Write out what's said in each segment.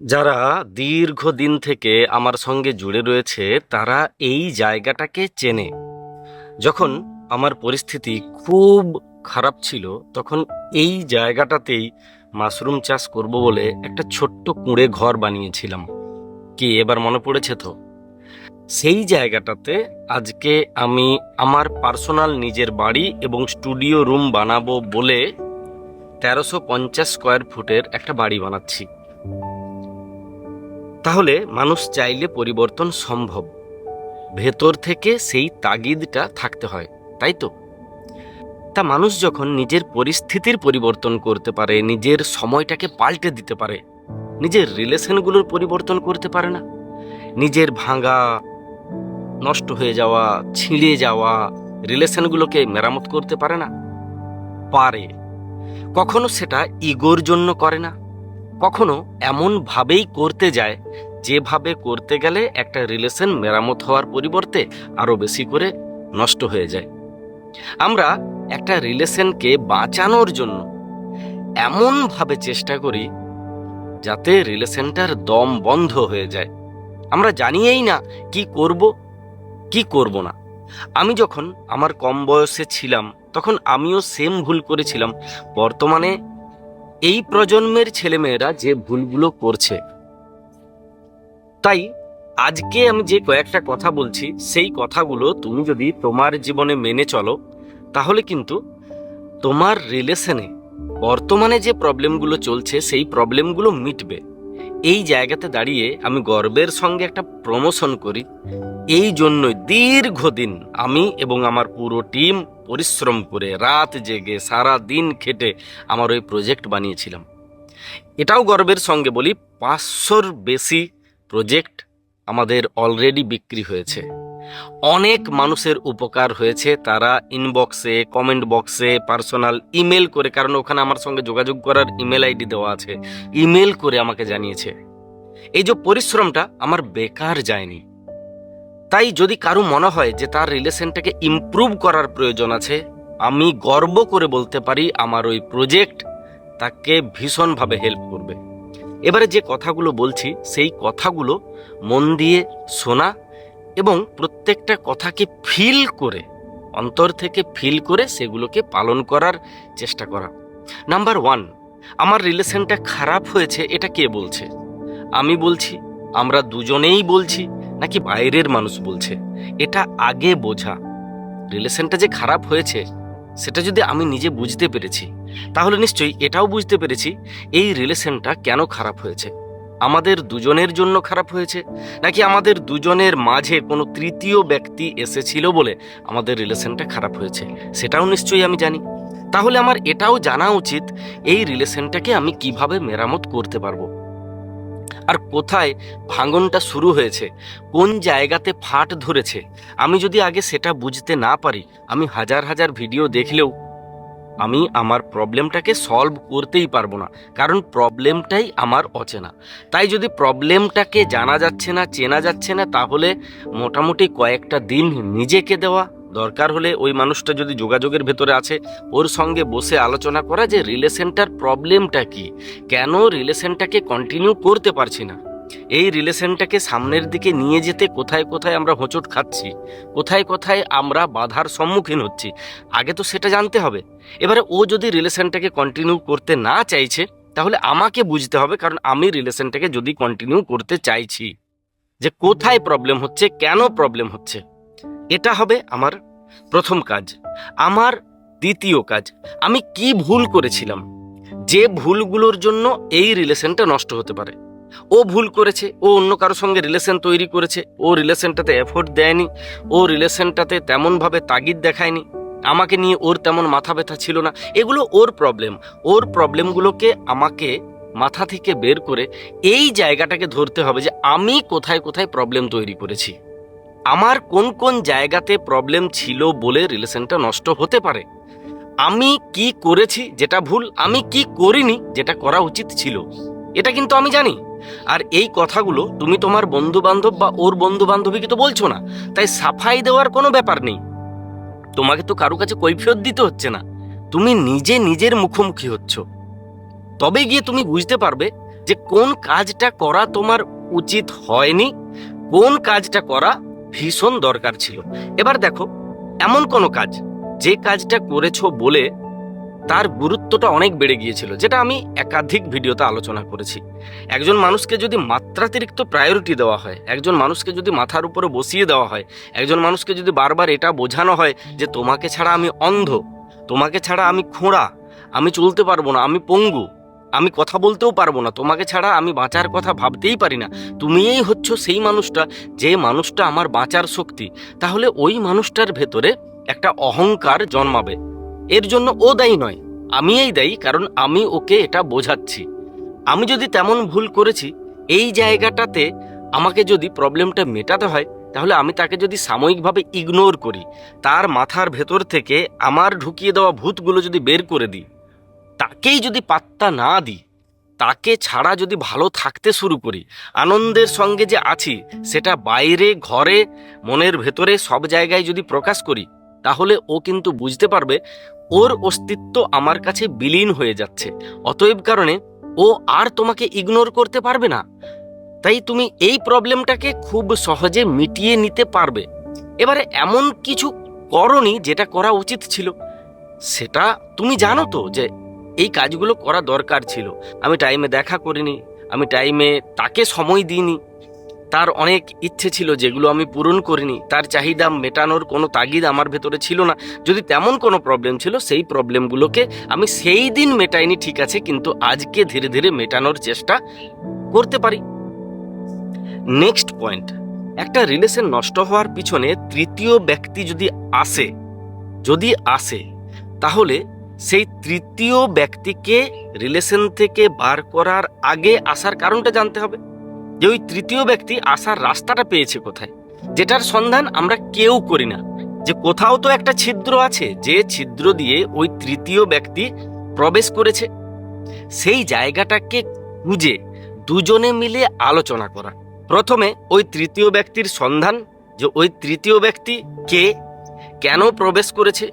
যারা দীর্ঘদিন থেকে আমার সঙ্গে জুড়ে রয়েছে, তারা এই জায়গাটাকে চেনে। যখন আমার পরিস্থিতি খুব খারাপ ছিল, তখন এই জায়গাটাতেই মাশরুম চাষ করব বলে একটা ছোট্ট কুঁড়ে ঘর বানিয়েছিলাম। কি এবার মনে পড়েছে তো? সেই জায়গাটাতে আজকে আমি আমার পার্সোনাল নিজের বাড়ি এবং স্টুডিও রুম বানাবো বলে তেরোশো পঞ্চাশ স্কোয়ার ফুটের একটা বাড়ি বানাচ্ছি। তাহলে মানুষ চাইলে পরিবর্তন সম্ভব। ভেতর থেকে সেই তাগিদটা থাকতে হয়, তাই তো? তা মানুষ যখন নিজের পরিস্থিতির পরিবর্তন করতে পারে, নিজের সময়টাকে পাল্টে দিতে পারে, নিজের রিলেশনগুলোর পরিবর্তন করতে পারে না, নিজের ভাঙা, নষ্ট হয়ে যাওয়া, ছিঁড়ে যাওয়া রিলেশনগুলোকে মেরামত করতে পারে না? পারে। কখনো সেটা ইগোর জন্য করে না। কখনো এমনভাবেই করতে যায়, যেভাবে করতে গেলে একটা রিলেশন মেরামত হওয়ার পরিবর্তে আরও বেশি করে নষ্ট হয়ে যায়। আমরা একটা রিলেশনকে বাঁচানোর জন্য এমনভাবে চেষ্টা করি যাতে রিলেশনটার দম বন্ধ হয়ে যায়। আমরা জানিয়েই না কি করব কি করব না। আমি যখন আমার কম বয়সে ছিলাম, তখন আমিও সেম ভুল করেছিলাম। বর্তমানে এই প্রজন্মের ছেলেমেয়েরা যে ভুলগুলো করছে। তাই আজকে আমি যে কয়েকটা কথা বলছি, সেই কথাগুলো তুমি যদি তোমার জীবনে মেনে চলো, তাহলে কিন্তু তোমার রিলেশনে বর্তমানে যে প্রবলেমগুলো চলছে, সেই প্রবলেমগুলো মিটবে। এই জায়গাতে দাঁড়িয়ে আমি গর্বের সঙ্গে একটা প্রমোশন করি। এই জন্যই দীর্ঘদিন আমি এবং আমার পুরো টিম পরিশ্রম করে রাত জেগে সারা দিন খেটে আমার ওই প্রজেক্ট বানিয়েছিলাম। এটাও গর্বের সঙ্গে বলি, পাঁচশোর বেশি প্রজেক্ট আমাদের অলরেডি বিক্রি হয়েছে। অনেক মানুষের উপকার হয়েছে, তারা ইনবক্সে কমেন্ট বক্সে পার্সোনাল ইমেল করে, কারণ ওখানে আমার সঙ্গে যোগাযোগ করার ইমেল আইডি দেওয়া আছে ইমেল করে আমাকে জানিয়েছে। এই যে পরিশ্রমটা আমার বেকার যায়নি। তাই যদি কারও মনে হয় যে তার রিলেশনটাকে ইমপ্রুভ করার প্রয়োজন আছে, আমি গর্ব করে বলতে পারি আমার ওই প্রজেক্ট তাকে ভীষণভাবে হেল্প করবে। এবারে যে কথাগুলো বলছি, সেই কথাগুলো মন দিয়ে শোনা এবং প্রত্যেকটা কথাকে ফিল করে, অন্তর থেকে ফিল করে সেগুলোকে পালন করার চেষ্টা করা। নাম্বার ওয়ান আমার রিলেশনটা খারাপ হয়েছে, এটা কে বলছে? আমি বলছি, আমরা দুজনেই বলছি, নাকি বাইরের মানুষ বলছে? এটা আগে বোঝা। রিলেশনটা যে খারাপ হয়েছে, সেটা যদি আমি নিজে বুঝতে পেরেছি, তাহলে নিশ্চয়ই এটাও বুঝতে পেরেছি, এই রিলেশনটা কেন খারাপ হয়েছে? আমাদের দুজনের জন্য খারাপ হয়েছে, নাকি আমাদের দুজনের মাঝে কোনো তৃতীয় ব্যক্তি এসেছিল বলে আমাদের রিলেশনটা খারাপ হয়েছে, সেটাও নিশ্চয়ই আমি জানি। তাহলে আমার এটাও জানা উচিত, এই রিলেশনটাকে আমি কীভাবে মেরামত করতে পারব? আর কোথায় ভাঙনটা শুরু হয়েছে? কোন জায়গাতে ফাট ধরেছে? আমি যদি আগে সেটা বুঝতে না পারি, আমি হাজার হাজার ভিডিও দেখলেও আমি আমার প্রবলেমটাকে সলভ করতেই পারব না, কারণ প্রবলেমটাই আমার অচেনা। তাই যদি প্রবলেমটাকে জানা যাচ্ছে না, চেনা যাচ্ছে না, তাহলে মোটামুটি কয়েকটা দিন নিজেকে দেওয়া দরকার হলে ওই মানুষটা যদি যোগাযোগের ভেতরে আছে, ওর সঙ্গে বসে আলোচনা করা যে রিলেশনটার প্রবলেমটা কি? কেন রিলেশনটাকে কন্টিনিউ করতে পারছি না? এই রিলেশনটাকে সামনের দিকে নিয়ে যেতে কোথায় কোথায় আমরা হোঁচট খাচ্ছি? কোথায় কোথায় আমরা বাধার সম্মুখীন হচ্ছি? আগে তো সেটা জানতে হবে। এবারে ও যদি রিলেশনটাকে কন্টিনিউ করতে না চাইছে, তাহলে আমাকে বুঝতে হবে, কারণ আমি রিলেশনটাকে যদি কন্টিনিউ করতে চাইছি, যে কোথায় প্রবলেম হচ্ছে, কেন প্রবলেম হচ্ছে? এটা হবে আমার প্রথম কাজ, আমার দ্বিতীয় কাজ। আমি কি ভুল করেছিলাম? যে ভুলগুলোর জন্য এই রিলেশনটা নষ্ট হতে পারে। ও ভুল করেছে, ও অন্য কারোর সঙ্গে রিলেশন তৈরি করেছে, ও রিলেশনটাতে এফোর্ট দেয়নি, ও রিলেশনটাতে তেমনভাবে তাগিদ দেখায়নি, আমাকে নিয়ে ওর তেমন মাথা ব্যথা ছিল না। এগুলো ওর প্রবলেম ওর প্রবলেমগুলোকে আমাকে মাথা থেকে বের করে এই জায়গাটাকে ধরতে হবে যে আমি কোথায় কোথায় প্রবলেম তৈরি করেছি। আমার কোন কোন জায়গাতে প্রবলেম ছিল বলে রিলেশনটা নষ্ট হতে পারে? আমি কি করেছি যেটা ভুল, আমি কি করিনি যেটা করা উচিত ছিল? এটা কিন্তু আমি জানি। আর এই কথাগুলো তুমি তোমার বন্ধু বান্ধব বা ওর বন্ধু বান্ধবীকে তো বলছো না, তাই সাফাই দেওয়ার কোনো ব্যাপার নেই। তোমাকে তো কারও কাছে কৈফিয়ত দিতে হচ্ছে না। তুমি নিজে নিজের মুখোমুখি হচ্ছ। তবে গিয়ে তুমি বুঝতে পারবে যে কোন কাজটা করা তোমার উচিত হয়নি, কোন কাজটা করা ভীষণ দরকার ছিল। এবার দেখো, এমন কোনো কাজ, যে কাজটা করেছ বলে তার গুরুত্বটা অনেক বেড়ে গিয়েছিল, যেটা আমি একাধিক ভিডিওতে আলোচনা করেছি। একজন মানুষকে যদি মাত্রাতিরিক্ত প্রায়োরিটি দেওয়া হয়, একজন মানুষকে যদি মাথার উপরে বসিয়ে দেওয়া হয়, একজন মানুষকে যদি বারবার এটা বোঝানো হয় যে তোমাকে ছাড়া আমি অন্ধ, তোমাকে ছাড়া আমি খোঁড়া, আমি চলতে পারব না, আমি পঙ্গু আমি কথা বলতেও পারব না। তোমাকে ছাড়া আমি বাঁচার কথা ভাবতেই পারি না। তুমিই হচ্ছ সেই মানুষটা, যে মানুষটা আমার বাঁচার শক্তি। তাহলে ওই মানুষটার ভেতরে একটা অহংকার জন্মাবে। এর জন্য ও দায়ী নয়। আমি এই দায়ী, কারণ আমি ওকে এটা বোঝাচ্ছি। আমি যদি তেমন ভুল করেছি, এই জায়গাটাতে আমাকে যদি প্রবলেমটা মেটাতে হয়, তাহলে আমি তাকে যদি সাময়িকভাবে ইগনোর করি, তার মাথার ভেতর থেকে আমার ঢুকিয়ে দেওয়া ভূতগুলো যদি বের করে দিই। তাকেই যদি পাত্তা না দিই, তাকে ছাড়া যদি ভালো থাকতে শুরু করি, আনন্দের সঙ্গে যে আছি, সেটা বাইরে, ঘরে, মনের ভেতরে সব জায়গায় যদি প্রকাশ করি, তাহলে ও কিন্তু বুঝতে পারবে ওর অস্তিত্ব আমার কাছে বিলীন হয়ে যাচ্ছে। অতএব কারণে ও আর তোমাকে ইগনোর করতে পারবে না। তাই তুমি এই প্রবলেমটাকে খুব সহজে মিটিয়ে নিতে পারবে। এবারে এমন কিছু করনি যেটা করা উচিত ছিল। সেটা তুমি জানো তো যে এই কাজগুলো করা দরকার ছিল। আমি টাইমে দেখা করিনি, আমি টাইমে তাকে সময় দিইনি। তার অনেক ইচ্ছে ছিল যেগুলো আমি পূরণ করিনি। তার চাহিদা মেটানোর কোনো তাগিদ আমার ভেতরে ছিল না। যদি তেমন কোনো প্রবলেম ছিল, সেই প্রবলেমগুলোকে আমি সেই দিন মেটাইনি, ঠিক আছে, কিন্তু আজকে ধীরে ধীরে মেটানোর চেষ্টা করতে পারি। নেক্সট পয়েন্ট একটা রিলেশন নষ্ট হওয়ার পিছনে তৃতীয় ব্যক্তি যদি আসে যদি আসে, তাহলে সেই তৃতীয় ব্যক্তিকে রিলেশন থেকে বার করার আগে আসার কারণটা জানতে হবে। যে ওই তৃতীয় ব্যক্তি আসার রাস্তাটা পেয়েছে কোথায়? যেটার সন্ধান আমরা কেউ করি না। যে কোথাও তো একটা ছিদ্র আছে, যে ছিদ্র দিয়ে ওই তৃতীয় ব্যক্তি প্রবেশ করেছে। সেই জায়গাটাকে খুঁজে দুজনে মিলে আলোচনা করা। প্রথমে ওই তৃতীয় ব্যক্তির সন্ধান, যে ওই তৃতীয় ব্যক্তি কে, কেন প্রবেশ করেছে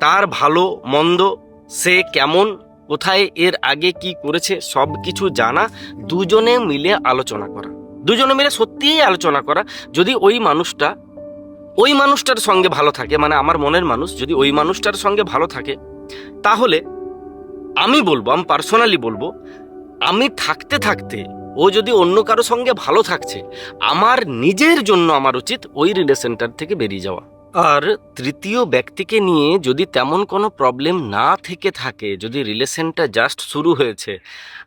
তার ভালো, মন্দ, সে কেমন, কোথায়, এর আগে কি করেছে সব কিছু জানা, দুজনে মিলে আলোচনা করা। দুজনে মিলে সত্যিই আলোচনা করা, যদি ওই মানুষটা, ওই মানুষটার সঙ্গে ভালো থাকে মানে আমার মনের মানুষ, যদি ওই মানুষটার সঙ্গে ভালো থাকে, তাহলে আমি বলব, আমি পার্সোনালি বলব, আমি থাকতে থাকতে, ও যদি অন্য কারও সঙ্গে ভালো থাকছে, আমার নিজের জন্য আমার উচিত ওই রিলেশনটার থেকে বেরিয়ে যাওয়া। আর তৃতীয় ব্যক্তিকে নিয়ে যদি তেমন কোনো প্রবলেম না থেকে থাকে, যদি রিলেশনটা জাস্ট শুরু হয়েছে,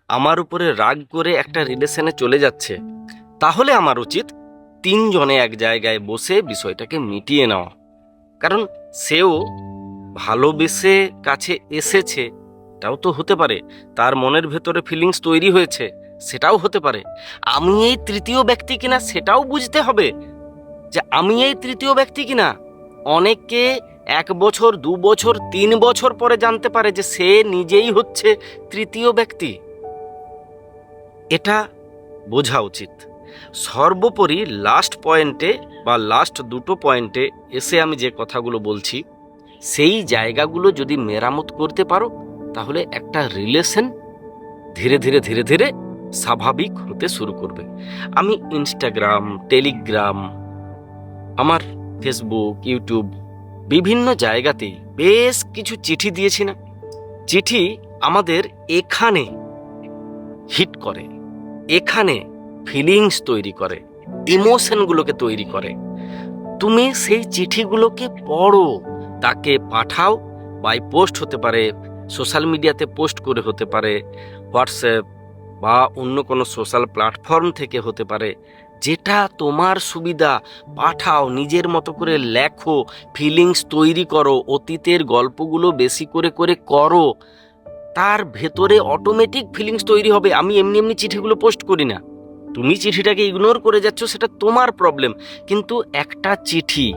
আমার উপরে রাগ করে একটা রিলেশনে চলে যাচ্ছে, তাহলে আমার উচিত তিনজনে এক জায়গায় বসে বিষয়টাকে মিটিয়ে নেওয়া। কারণ সেও ভালোবেসে কাছে এসেছে এটাও তো হতে পারে, তার মনের ভেতরে ফিলিংস তৈরি হয়েছে, সেটাও হতে পারে। আমি এই তৃতীয় ব্যক্তি কিনা সেটাও বুঝতে হবে যে আমি এই তৃতীয় ব্যক্তি কিনা। অনেকে এক বছর, দু বছর, তিন বছর পরে জানতে পারে যে সে নিজেই হচ্ছে তৃতীয় ব্যক্তি। এটা বোঝা উচিত। সর্বোপরি লাস্ট পয়েন্টে বা লাস্ট দুটো পয়েন্টে এসে আমি যে কথাগুলো বলছি, সেই জায়গাগুলো যদি মেরামত করতে পারো, তাহলে একটা রিলেশন ধীরে ধীরে ধীরে ধীরে স্বাভাবিক হতে শুরু করবে। আমি ইনস্টাগ্রাম টেলিগ্রাম আমার ফেসবুক ইউটিউব বিভিন্ন জায়গাতে বেশ কিছু চিঠি দিয়েছি না? চিঠি আমাদের এখানে হিট করে। এখানে ফিলিংস তৈরি করে ইমোশনগুলোকে তৈরি করে। তুমি সেই চিঠিগুলোকে পড়ো, তাকে পাঠাও বাই পোস্ট হতে পারে সোশ্যাল মিডিয়াতে পোস্ট করে হতে পারে হোয়াটসঅ্যাপ বা অন্য কোনো সোশ্যাল প্ল্যাটফর্ম থেকে হতে পারে যেটা তোমার সুবিধা, পাঠাও, নিজের মতো করে লেখো ফিলিংস তৈরি করো, অতীতের গল্পগুলো বেশি করে করে করো। তার ভেতরে অটোমেটিক ফিলিংস তৈরি হবে, আমি এমনি এমনি চিঠিগুলো পোস্ট করি না। তুমি চিঠিটাকে ইগনোর করে যাচ্ছ, সেটা তোমার প্রবলেম কিন্তু একটা চিঠি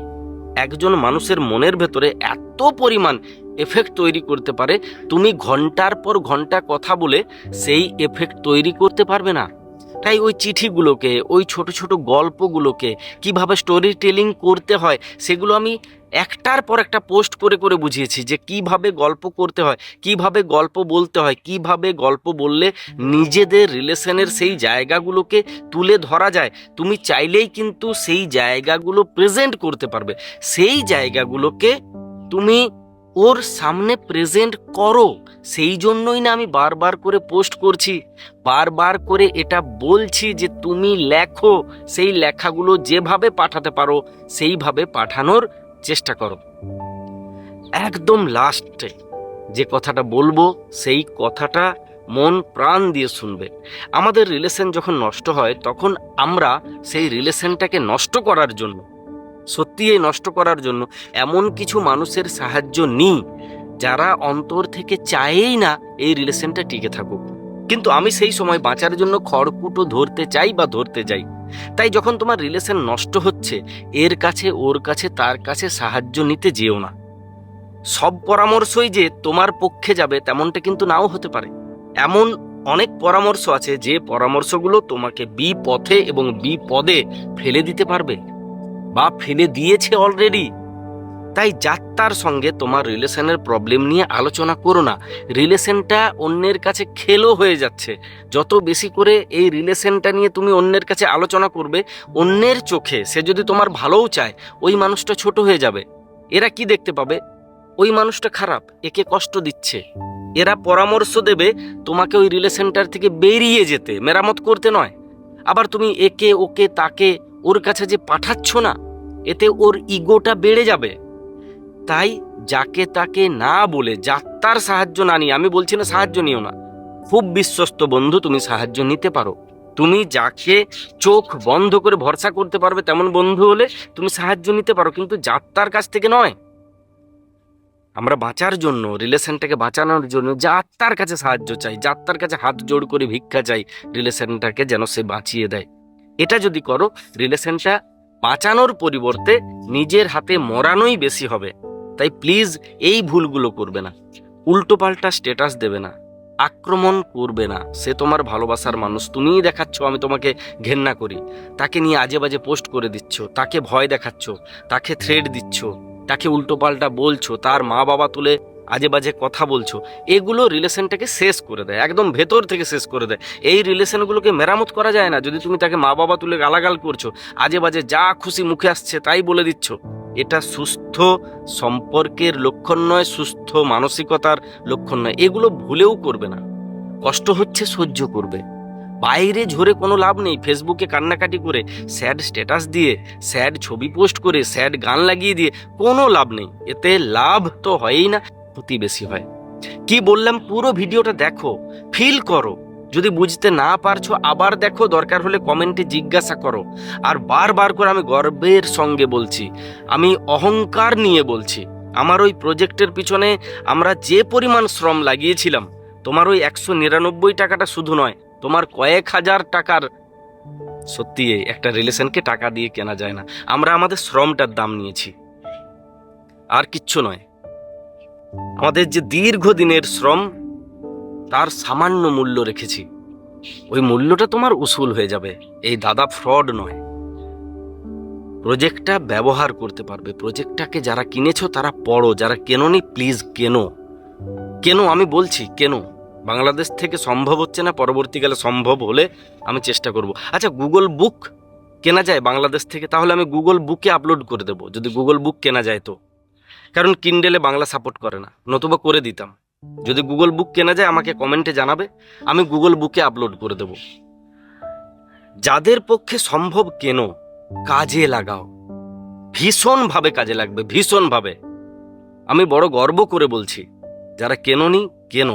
একজন মানুষের মনের ভেতরে এত পরিমাণ এফেক্ট তৈরি করতে পারে, তুমি ঘণ্টার পর ঘণ্টা কথা বলে সেই এফেক্ট তৈরি করতে পারবে না। তাই ওই চিঠিগুলোকে, ওই ছোট ছোট গল্পগুলোকে কীভাবে স্টোরি টেলিং করতে হয়, সেগুলো আমি একটার পর একটা পোস্ট করে করে বুঝিয়েছি যে কীভাবে গল্প করতে হয়, কীভাবে গল্প বলতে হয়, কীভাবে গল্প বললে নিজেদের রিলেশনের সেই জায়গাগুলোকে তুলে ধরা যায়। তুমি চাইলেই কিন্তু সেই জায়গাগুলো প্রেজেন্ট করতে পারবে। সেই জায়গাগুলোকে তুমি ওর সামনে প্রেজেন্ট করো। সেই জন্যই না আমি বারবার করে পোস্ট করছি, বারবার করে এটা বলছি যে তুমি লেখো, সেই লেখাগুলো যেভাবে পাঠাতে পারো, সেইভাবে পাঠানোর চেষ্টা করো। একদম লাস্টে যে কথাটা বলব, সেই কথাটা মন প্রাণ দিয়ে শুনবে। আমাদের রিলেশন যখন নষ্ট হয়, তখন আমরা সেই রিলেশনটাকে নষ্ট করার জন্য সত্যি এই নষ্ট করার জন্য এমন কিছু মানুষের সাহায্য নিই যারা অন্তর থেকে চায়েই না এই রিলেশনটা টিকে থাকুক। কিন্তু আমি সেই সময় বাঁচার জন্য খড়কুটো ধরতে চাই বা ধরতে যাই। তাই যখন তোমার রিলেশন নষ্ট হচ্ছে, এর কাছে, ওর কাছে, তার কাছে সাহায্য নিতে যেও না। সব পরামর্শই যে তোমার পক্ষে যাবে তেমনটা কিন্তু নাও হতে পারে। এমন অনেক পরামর্শ আছে যে পরামর্শগুলো তোমাকে বিপথে এবং বিপদে ফেলে দিতে পারবে। বা ফেলে দিয়েছে অলরেডি তাই যাত্রার সঙ্গে তোমার রিলেশনের প্রবলেম নিয়ে আলোচনা করো না। রিলেশনটা অন্যের কাছে খেলো হয়ে যাচ্ছে। যত বেশি করে এই রিলেশনটা নিয়ে তুমি অন্যের কাছে আলোচনা করবে, অন্যের চোখে সে যদি তোমার ভালোও চায়, ওই মানুষটা ছোট হয়ে যাবে। এরা কি দেখতে পাবে? ওই মানুষটা খারাপ, একে কষ্ট দিচ্ছে। এরা পরামর্শ দেবে তোমাকে ওই রিলেশনটার থেকে বেরিয়ে যেতে, মেরামত করতে নয়। আবার তুমি একে, ওকে, তাকে ওর কাছে যে পাঠাচ্ছ না, এতে ওর ইগোটা বেড়ে যাবে। তাই যাকে তাকে না বলে যাত্রার সাহায্য না নিয়ে, আমি বলছি না সাহায্য নিও না। খুব বিশ্বস্ত বন্ধু, তুমি সাহায্য নিতে পারো। তুমি যাকে চোখ বন্ধ করে ভরসা করতে পারবে তেমন বন্ধু হলে তুমি সাহায্য নিতে পারো, কিন্তু যাত্রার কাছ থেকে নয়। আমরা বাঁচার জন্য, রিলেশনটাকে বাঁচানোর জন্য যাত্রার কাছে সাহায্য চাই, যাত্রার কাছে হাত জোড় করে ভিক্ষা চাই, রিলেশনটাকে যেন সে বাঁচিয়ে দেয়। এটা যদি করো, রিলেশনটা বাঁচানোর পরিবর্তে নিজের হাতে মরানোই বেশি হবে। তাই প্লিজ এই ভুলগুলো করবে না। উল্টোপাল্টা স্ট্যাটাস দেবে না। আক্রমণ করবে না। সে তোমার ভালোবাসার মানুষ। তুমিই দেখাচ্ছ, আমি তোমাকে ঘেন্না করি। তাকে নিয়ে আজে বাজে পোস্ট করে দিচ্ছ, তাকে ভয় দেখাচ্ছ, তাকে থ্রেড দিচ্ছ, তাকে উল্টোপাল্টা বলছো, তার মা বাবা তুলে আজে বাজে কথা বলছো, এগুলো রিলেশনটাকে শেষ করে দেয়, একদম ভেতর থেকে শেষ করে দেয়। এই রিলেশনগুলোকে মেরামত করা যায় না। যদি তুমি তাকে মা বাবা তুলে গালাগাল করছ আজে বাজে যা খুশি মুখে আসছে তাই বলে দিচ্ছ। এটা সুস্থ সম্পর্কের লক্ষণ নয়, সুস্থ মানসিকতার লক্ষণ নয়। এগুলো ভুলেও করবে না। কষ্ট হচ্ছে, সহ্য করবে। বাইরে ঝরে কোনো লাভ নেই। ফেসবুকে কান্নাকাটি করে স্যাড স্ট্যাটাস দিয়ে স্যাড ছবি পোস্ট করে স্যাড গান লাগিয়ে দিয়ে কোনো লাভ নেই। এতে লাভ তো হয়ই না, ক্ষতি বেশি হয়। কি বললাম? পুরো ভিডিওটা দেখো। ফিল করো। যদি বুঝতে না পারছ, আবার দেখো, দরকার হলে কমেন্টে জিজ্ঞাসা করো। আর বারবার করে আমি গর্বের সঙ্গে বলছি, আমি অহংকার নিয়ে বলছি। আমার ওই প্রজেক্টের পিছনে আমরা যে পরিমাণ শ্রম লাগিয়েছিলাম, তোমার ওই একশো নিরানব্বই টাকাটা শুধু নয়, তোমার কয়েক হাজার টাকার সত্যি একটা রিলেশনকে টাকা দিয়ে কেনা যায় না। আমরা আমাদের শ্রমটার দাম নিয়েছি। আর কিচ্ছু নয়। আমাদের যে দীর্ঘদিনের শ্রম তার সামান্য মূল্য রেখেছি। ওই মূল্যটা তোমার উসুল হয়ে যাবে। এই দাদা ফ্রড নয়। প্রজেক্টটা ব্যবহার করতে পারবে। প্রজেক্টটাকে যারা কিনেছো, তারা পড়ো। যারা কেননি, প্লিজ কেনো। কেন, আমি বলছি, কেন। বাংলাদেশ থেকে সম্ভব হচ্ছে না, পরবর্তীকালে সম্ভব হলে আমি চেষ্টা করব। আচ্ছা গুগল বুক কেনা যায় বাংলাদেশ থেকে? তাহলে আমি গুগল বুকে আপলোড করে দেবো। যদি গুগল বুক কেনা যায় তো। কারণ কিন্ডেলে বাংলা সাপোর্ট করে না। নতুবা করে দিতাম। যদি গুগল বুক কেনা যায়, আমাকে কমেন্টে জানাবে, আমি গুগল বুকে আপলোড করে দেব। যাদের পক্ষে সম্ভব কেন, কাজে লাগাও। ভীষণভাবে কাজে লাগবে, ভীষণভাবে। আমি বড় গর্ব করে বলছি, যারা কেননি, কেন।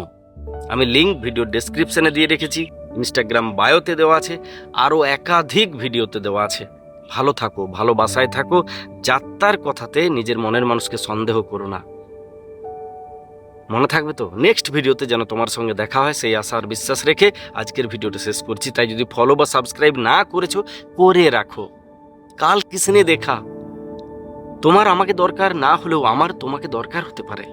আমি লিঙ্ক ভিডিও ডেসক্রিপশনে দিয়ে রেখেছি ইনস্টাগ্রাম বায়োতে দেওয়া আছে, আরও একাধিক ভিডিওতে দেওয়া আছে। ভালো থাকো, ভালোবাসায় থাকো, যাত্রার কথাতে নিজের মনের মানুষকে সন্দেহ করো না। মনে থাকবে তো? নেক্সট ভিডিওতে যেন তোমার সঙ্গে দেখা হয়, সেই আশা আর বিশ্বাস রেখে আজকের ভিডিওটা শেষ করছি। তাই যদি ফলো বা সাবস্ক্রাইব না করেছ, করে রাখো। কাল কিসনে দেখা? তোমার আমাকে দরকার না হলেও আমার তোমাকে দরকার হতে পারে।